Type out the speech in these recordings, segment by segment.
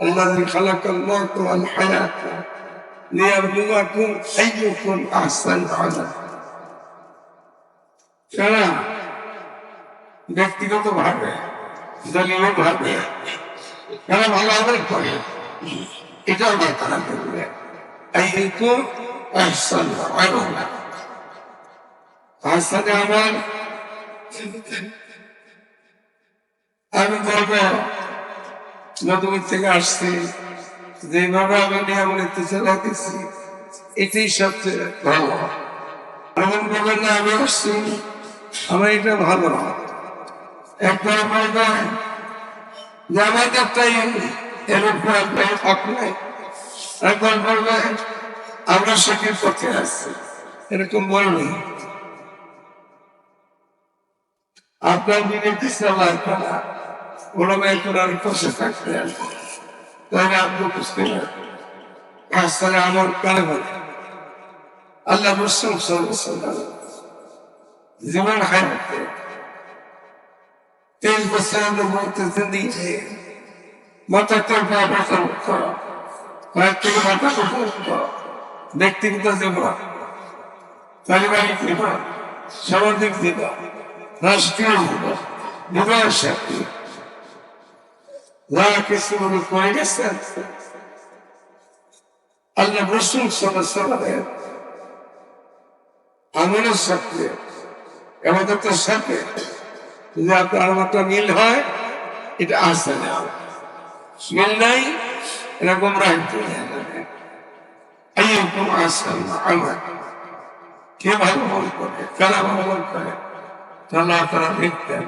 الذي خلق الموت والحياة ليبلوكم أيكم أحسن عملا তারা ব্যক্তিগত ভাবে দলীয় ভাবে তারা ভালো আদায় করে এটাও না তারা করবে أيكم أحسن عملا أحسن عمل আমি বলবো নতুন থেকে আসছি। যেভাবে আমি নিয়মিত চালাতেছি, এটাই সবচেয়ে ভালো। এমন বলবেন না আমি আসছি, আমার এটা ভালো একবার বলবেন যে আমার একটাই এর উপর আপনার একবার বলবেন আমরা সঠিক পথে আসছি। এরকম বলবেন আপনার চালার করা ওলামায় কোরআন পাশে থাকতেন তাহলে আপনি বুঝতে পারবেন আসলে আমার কানে বলে আল্লাহ মুসলিম জীবন হায়াতে তেইশ বছরের মধ্যে জিন্দিগি মাথা করবা মাথা করো, কয়েক থেকে মাথা ব্যক্তিগত জীবন। পারিবারিক জীবন, সামাজিক জীবন, রাষ্ট্রীয় জীবন বিবাহ সাথী না কিছু মানুষ মারা গেছেন আল্লাহ রসুল সাল্লামের আমলের সাথে, এবাদতের সাথে যদি আপনার আমারটা মিল হয়, এটা আসে না। মিল নাই এরকম রাখতে এইরকম আসেন আমার কে ভালো মন করে, কারা ভালো মন করে তারা তারা লিখতেন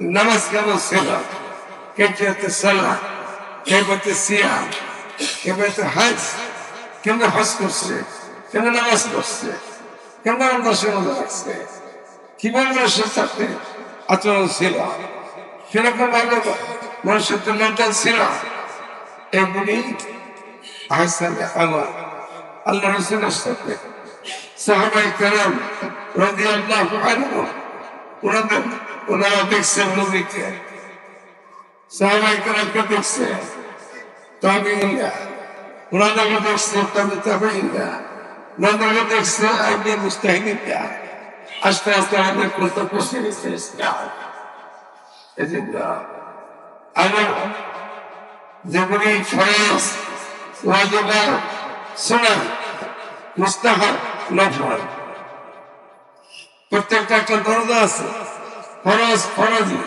নামাজ কেমন ছিল? কেফিয়াতে সালা কেফিয়াতে সিয়াম কেফিয়াতে হাজ, কেমন হজ করছে? কেমন নামাজ পড়ছে? কেমন আমার দর্শন রাখছে কীভাবে মানুষের সাথে আচরণ ছিল? সেরকম ভালো মানুষের তো মেন্টাল ছিল? এগুলি আহসান আমার আল্লাহ রসুলের সাথে সাহাবাই কালাম রাজি আল্লাহ ওনাদের ওনারা দেখছেন নবীকে সাহাবাই কালামকে দেখছে। তাবিইনরা ওনাদেরকে দেখছে, তবে তাবিইনরা ওনাদেরকে দেখছে, আইনে মুস্তাহিনীরা আস্তে আস্তে আমাদের বসে গেছে ইসলাম এজন্য আমার যেগুলি ফরজ ওয়াজিবা সুন্নাহ মুস্তাহাব নফল প্রত্যেকটা একটা দরজা আছে। ফরজ, ফরজি।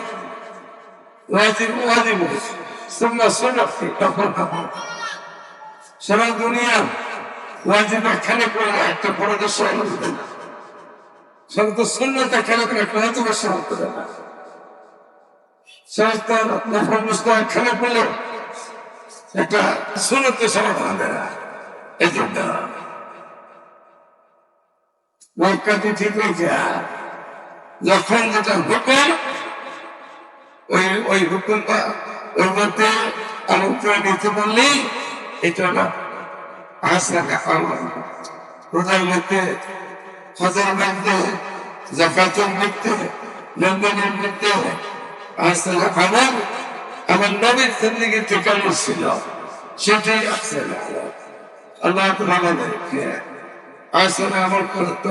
ওয়াজিব ওয়াজিব। সুন্নাহ সুন্নাহ। সারা দুনিয়া ওয়াজিব এখানে করে একটা ফরজের সহজ সারা এখানে করে একটা ওয়াজিবের সহজ হবে না সমস্ত করলে একটা সুন্নতে সমাধান না। এই জন্য মক্কাতে হয়েছে যখন যেটা হুকুম ওই ওই হুকুমটা ওর মধ্যে আমন্ত্রণ দিতে বললি এটা না আমার রোজার মধ্যে হজের মধ্যে জাকাতের মধ্যে লেনদেনের মধ্যে আশা আমার আমার নবীর জিন্দগি ঠিকানো ছিল। সেটাই আছে আল্লাহ আমাদেরকে আসলে আমার করতে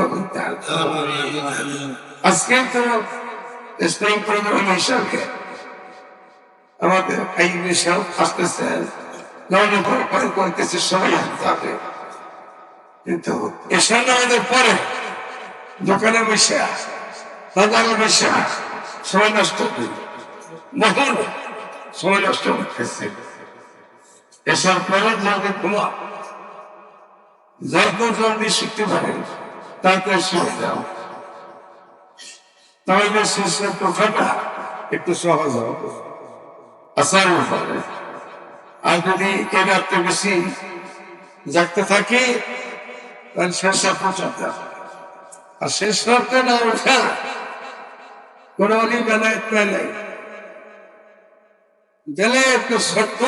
আজকে তো ইসলাম প্রোগ্রাম হিসাবে আমাদের এই বিষয় আসতেছে। পরে করতেছে, সবাই যাবে। কিন্তু এসে আমাদের পরে দোকানে বসে, বাজারে বসে সময় নষ্ট মহল সময় নষ্ট করতেছে এসব পরে যাদের ঘুমা যত শিখতে তাতে শিখে তাহলে একটু সহজ হবে। আসার হবে আর যদি এর রাত্রে বেশি জাগতে থাকি, তাহলে শেষ পৌঁছাতে আর শেষ রাত্রে না ওঠা কোন অলি বেলায় গেলে একটু সত্য,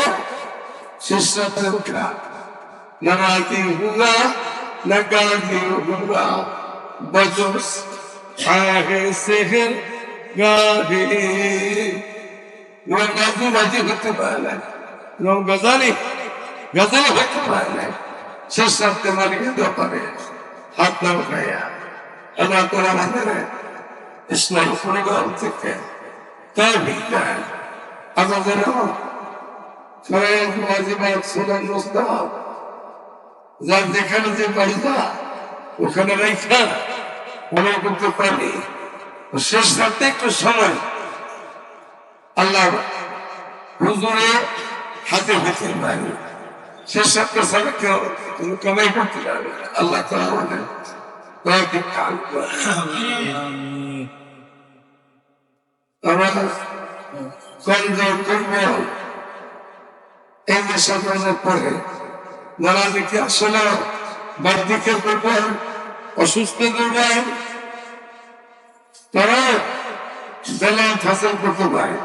শেষ রাত্রে উঠা নারাজি হুগা নাগাজি হুগা বজস আগে সেহের গাহে ইমাম গাজী রাজি হতে পারে না ইমাম গাজালি গাজালি হতে পারে না শেষ রাত্রে মালিক দোকানে হাত না উঠাইয়া আল্লাহ করে আমাদের ইসলাম প্রোগ্রাম থেকে তার ভিতরে আমাদের সবাই ওয়াজিবাত সুনান মুস্তাহাব যার যেখানে যে বাড়িটা, ওখানে রেখা মনে করতে পারি। শেষ রাতে একটু সময় আল্লাহ হুজুরে হাতে হাতে পারি শেষ রাতে সারা কেউ কামাই করতে পারবে আল্লাহ তো আমাদের দয়াকে কাল। আমরা কমজোর দুর্বল এই যে সকালের পরে যারা দেখি আসলে বার্ধক্যের দুর্বল অসুস্থ দুর্বল। তারা বেলায় হাসিল করতে পারে।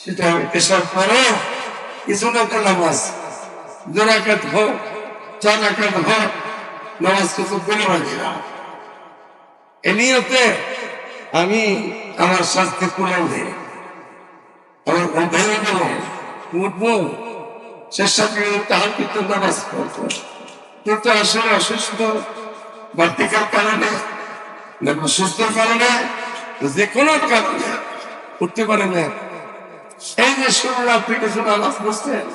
সেটা এসব পরে কিছু না তো নামাজ। জোরাকাত হোক চারাকাত হোক, নামাজ কিছু করে রাখি না। এ নিয়তে আমি আমার স্বাস্থ্য কুলাম দিই আমার ভেঙে গেল উঠবো। চেষ্টা করে তাহার কিন্তু নামাজ পড়তো। কিন্তু আসলে অসুস্থ বার্তিকার কারণে দেখো কারণে, যে কোনো কারণে, উঠতে পারে না। এই যে শুনুন আপনি কিছু নামাজ। পড়ছেন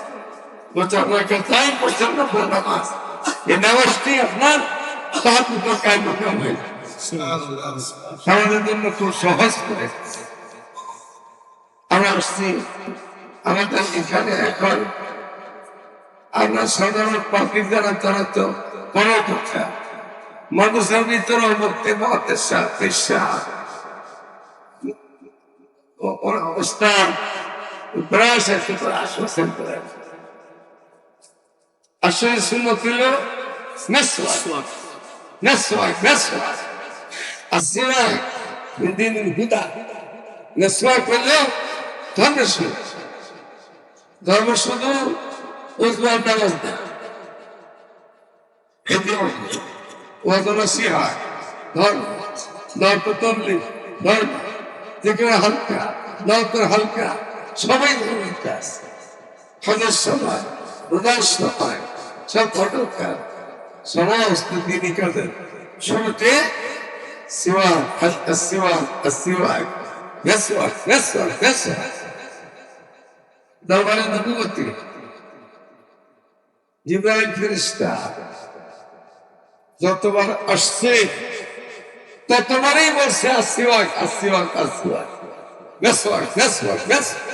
আমাদের এখানে এখন আমরা সাধারণ পাখির দ্বারা তারা তো বড় কথা। মানুষের ভিতরে মুক্তি পাওয়াতে সাথে অবস্থা ব্রাশ আছে আশ্বাসন করে আসলে সুন্নত ধর্ম শুধু উজবার নামাজ না ওয়াদন সিহা ধর্ম দর্প তবলি ধর্ম যেখানে হালকা দর্প হালকা সবাই ধর্মের কাজ হজের সময় রোজার সময় সব ঘটকার সমস্ত দিনই কাজের শুরুতে সিওয়াক السواك السواك يسواك يسواك يسواك দরবারে নবুবতী জিব্রাইল ফেরেশতা যতবার আসছে ততবারই বলছে আসিওয়াক আসিওয়াক আসিওয়াক মেসওয়াক মেসওয়াক মেসওয়াক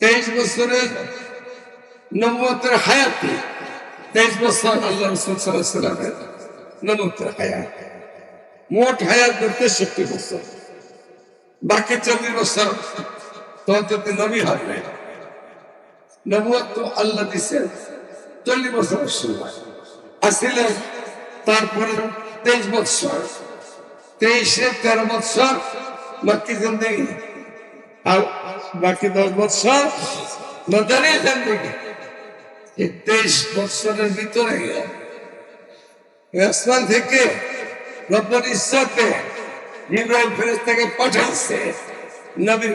তেইশ বছরের নবুয়তের হায়াতে তেইশ বছর আল্লাহ রসুল সাল্লামের নবুয়তের হায়াত মোট হায়াত ধরতে সত্তর বছর বাকি চল্লিশ বছর তখন তো নবী হয় নাই। তো আল্লাহ দিচ্ছেন চল্লিশ বছরের সময় আসিলেন তারপরে তেইশ বছর তেইশে তেরো বছর বাকি জিন্দগি। আর বাকি দশ বছর নদানি জিন্দগি। এই তেইশ বছরের ভিতরে আসমান থেকে রব্বর ইচ্ছাতে ইব্রাহিম ফেরেস থেকে পাঠাইছে। নবী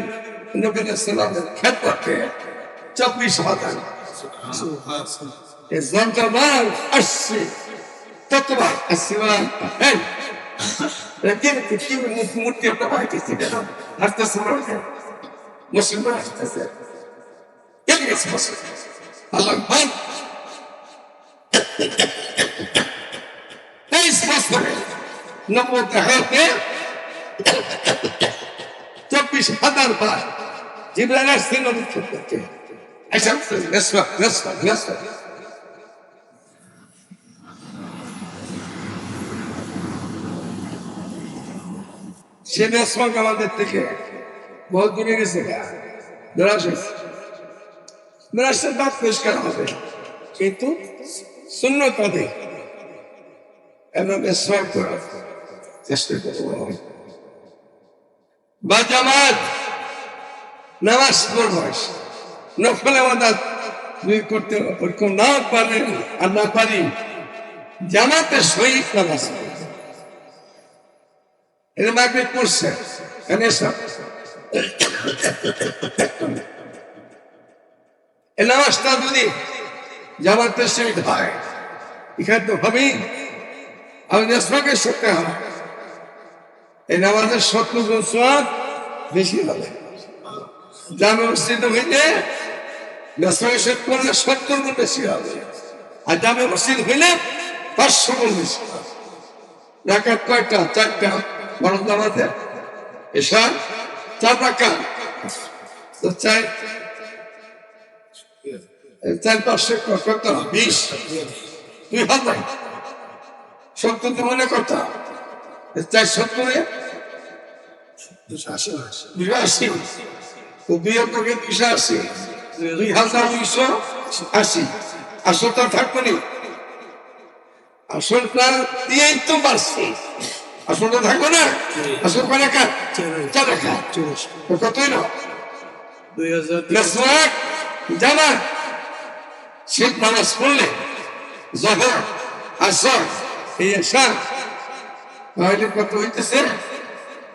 নবী সালামের খেদমতে চব্বিশ হাজার নব্বই হাতে চব্বিশ হাজার বার জিব্রাইল আসছে সে নেসবাক আমাদের থেকে। বহুত দূরে গেছে। দাঁত পরিষ্কার হবে। কিন্তু শূন্য তাদের এবং চেষ্টা বা জামাত নামাজ পড়ব। নফল আমাদের দুই করতে ওরকম না পারেন আর না পারি। জামাতে শহীদ নামাজ। এটা মাগরিব পড়ছে এই নামাজটা যদি জামাতের সহিত হয়, এখানে তো হবেই। আমাদের সঙ্গে হবে এই নামাজের সত্য গুণ বেশি হবে। জামে মসজিদ হইলে করলে সত্তর গুণ বেশি হবে। আর জামে মসজিদ হইলে পাঁচশো গুণ বেশি হবে। রাখার কয়টা? চারটা। বরং এসা চার টাকা তো চার চার পাঁচশো কত? বিশ। দুই হাজার। সত্তর মনে কথা চার সত্তরে দুশো আশি তো দুই অন্তকে দুশো আশি দুই হাজার দুইশো আশি আসলটা থাকবে নি। আসলটা দিয়েই তো বাড়ছে আসলটা থাকবে না? আসল কয় টাকা চার টাকা কতই না? দুই হাজার জামা শীত নামাজ পড়লে জহর আসর এই এসা তাহলে কত হইতেছে?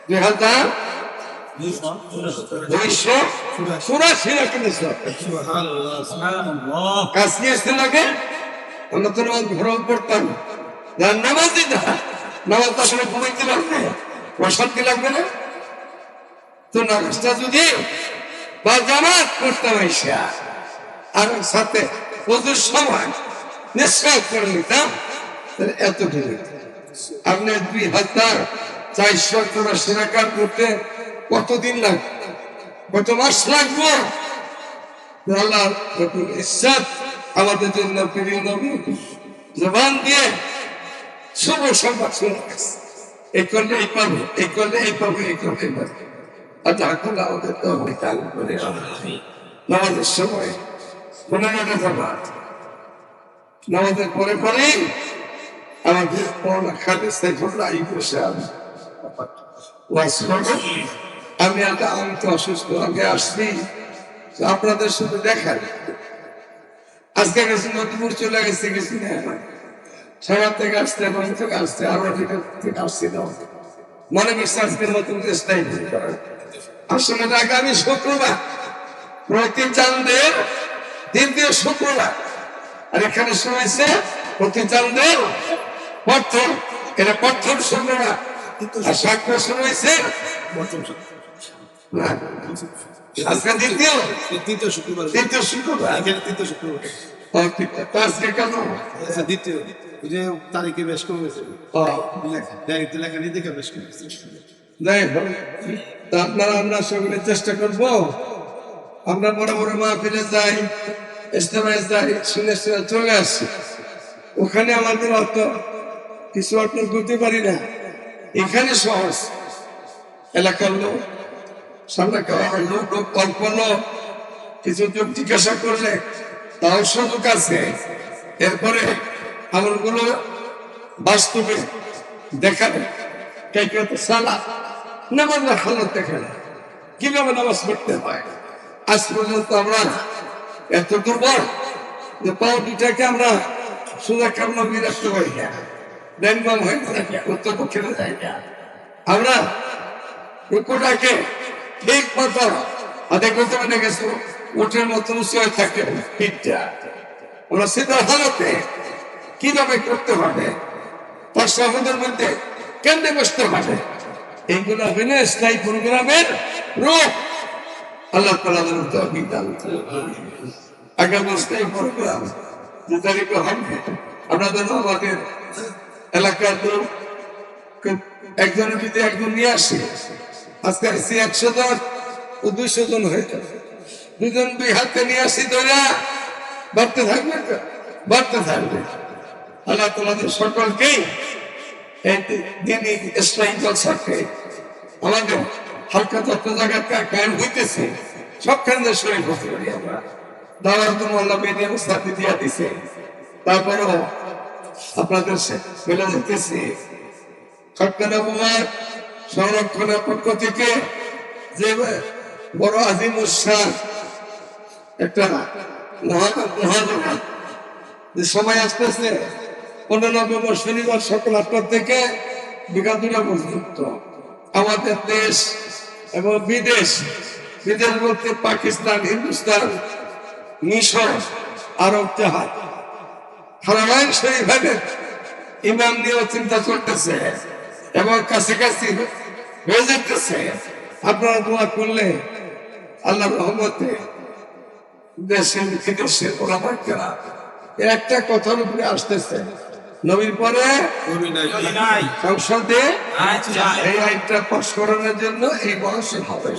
দুই হাজার দুইশো চুরাশি কাজ নিয়ে আসতে লাগে? আমরা তো নামাজ ঘর পড়তাম। যার নামাজই না নামাজ তো আসলে ঘুমাইতে লাগবে। অশান্তি লাগবে না। তো নামাজটা যদি বা জামাত করতাম আইসা আর সাথে প্রচুর সময় নিঃশ্বাস করে নিতাম তাহলে এত ঢেলে আপনি দুই হাজার চারশো চৌরাশি টাকা করতে কতদিন লাগবে? কত মাস লাগবে? আমাদের জন্য প্রিয় নবী, জবান দিয়ে শুভ সংবাদ এই করলে এই পাবে, এই করলে এই পাবে, এই করলে এই পাবে। যা করলে আমাদের তো তাল করে নামাজের সময় পনেরো জামাত, নামাজের পরে পরে আমাদের পড়া খাতে সাইফুল্লাহ এই বসে আমি। করব। আমি একটা আমি অসুস্থ, আগে আসছি। আপনাদের সাথে আজকে গেছি নদীপুর চলে গেছি না থেকে আসতে এবং থেকে আসতে থেকে আসছি না। মনে আজকের মতন চেষ্টাই আসলে আগামী শুক্রবার প্রতি চান্দের দ্বিতীয় শুক্রবার। আর এখানে শুনেছে, প্রতি চান্দের প্রথম এটা প্রথম সাক্ষর না আজকে দ্বিতীয়। তৃতীয় শুক্রবার। দ্বিতীয় শুক্রবার। শুক্রবার। কেন? আচ্ছা, দ্বিতীয়। যে তারিখে বেশ লেখা যাই হোক আপনারা আমরা সকলে চেষ্টা করব। আমরা বড় বড় মাহফিলে যাই ইস্তেমায় যাই শুনে শুনে চলে আসি। ওখানে আমাদের অত কিছু অর্জন করতে পারি না। এখানে সহজ। এলাকার লোক, সামনে লোক লোক লোক, কিছু যোগ জিজ্ঞাসা করলে তাও সুযোগ আছে। এরপরে আমলগুলো বাস্তবে দেখাবে তো সালা নামাজের হালত দেখাবে কীভাবে নামাজ পড়তে হয়? আজ পর্যন্ত আমরা এত দুর্বল যে পাও দুটাকে আমরা সোজা কামনা রাখতে পারি না। ড্যানবাম হয়ে উত্তর দক্ষিণে যাই না আমরা রুকুটাকে ঠিক মতো আদায় করতে পারে গেছো উঠের মতো থাকে পিঠটা আমরা সিধা হালতে কীভাবে করতে হবে তার সহদের মধ্যে কেন্দ্রে বসতে হবে এইগুলো হইলে স্থায়ী প্রোগ্রামের রূপ। আল্লাহ তালা দান। আগামী স্থায়ী প্রোগ্রাম তারিখে হবে। আপনাদের আমাদের এলাকার লোক একজনের যদি একজন নিয়ে আসে। আজকে আসছি একশো জন ও দুইশো জন হয়ে যাবে দুজন দুই হাতে নিয়ে আসি ধরা বাড়তে থাকবে বাড়তে থাকবে। আল্লাহ তোমাদের জলসাকে আমাদের হালকা যত জায়গা কায়েম হইতেছে, সবখানে শরীর করতে পারি আমরা। দাওয়ার তো আল্লাহ বেদিয়াম দিয়া দিছে। তারপরেও আপনাদের খটকানা বোমার সংরক্ষণের পক্ষ থেকে যে বড় আজিম উৎসাহ একটা যে সময় আসতেছে, পনেরো নভেম্বর শনিবার সকাল আটটার থেকে বিকাল দুটা পর্যন্ত আমাদের দেশ এবং বিদেশ বিদেশ বলতে পাকিস্তান, হিন্দুস্তান, মিশর, আরব, জাহাজ। হারামাইন শরীফের ইমাম নিয়েও চিন্তা করতেছে এবং কাছাকাছি হয়ে যেতেছে আপনারা দোয়া করলে আল্লাহ রহমতে দেশের বিদেশের একটা কথার উপরে আসতেছে। নবীর পরে কবি নাই। নাই। সংসদে এই আইনটা পাশ করানোর জন্য এই বয়সে হবে।